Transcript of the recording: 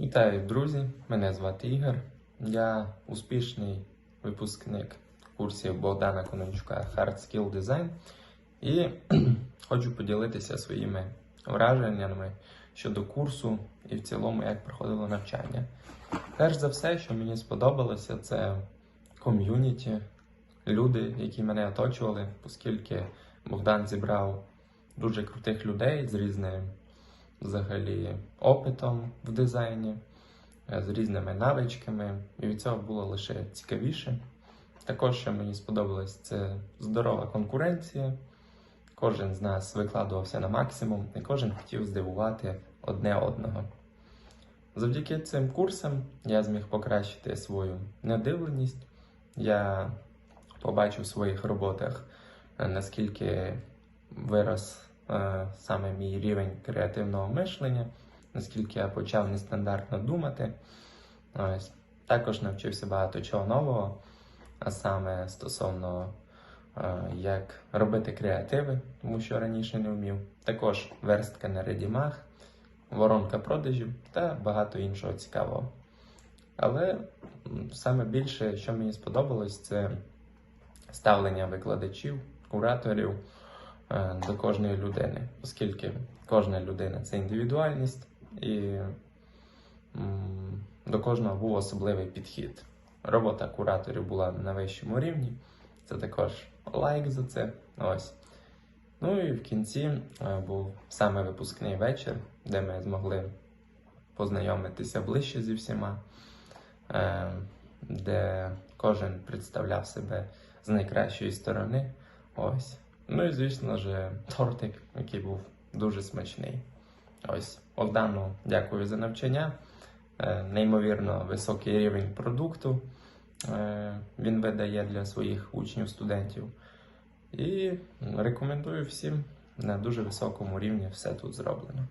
Вітаю, друзі! Мене звати Ігор. Я успішний випускник курсів Богдана Конончука Hard Skill Design і хочу поділитися своїми враженнями щодо курсу і в цілому, як проходило навчання. Перш за все, що мені сподобалося, це ком'юніті, люди, які мене оточували, оскільки Богдан зібрав дуже крутих людей з різним взагалі опитом в дизайні, е, з різними навичками, і від цього було лише цікавіше. Також, що мені сподобалось, це здорова конкуренція. Кожен з нас викладувався на максимум, і кожен хотів здивувати одне одного. Завдяки цим курсам я зміг покращити свою надивленість. Я побачив в своїх роботах, е, наскільки вирос саме мій рівень креативного мишлення, наскільки я почав нестандартно думати. Ось. Також навчився багато чого нового, а саме стосовно е, як робити креативи, тому що раніше не вмів. Також верстка на редімах, воронка продажів та багато іншого цікавого. Але саме більше, що мені сподобалось, це ставлення викладачів, кураторів е, до кожної людини, оскільки кожна людина це індивідуальність, і до кожного був особливий підхід. Робота кураторів була на вищому рівні. Це також лайк за це. Ось. Ну і в кінці е, був саме випускний вечір, де ми змогли познайомитися ближче зі всіма, е, де кожен представляв себе з найкращої сторони. Ось. Ну і звісно ж, тортик, який був дуже смачний. Ось Богдану дякую за навчання. Е, Неймовірно високий рівень продукту е, він видає для своїх учнів, студентів. І рекомендую всім на дуже високому рівні все тут зроблено.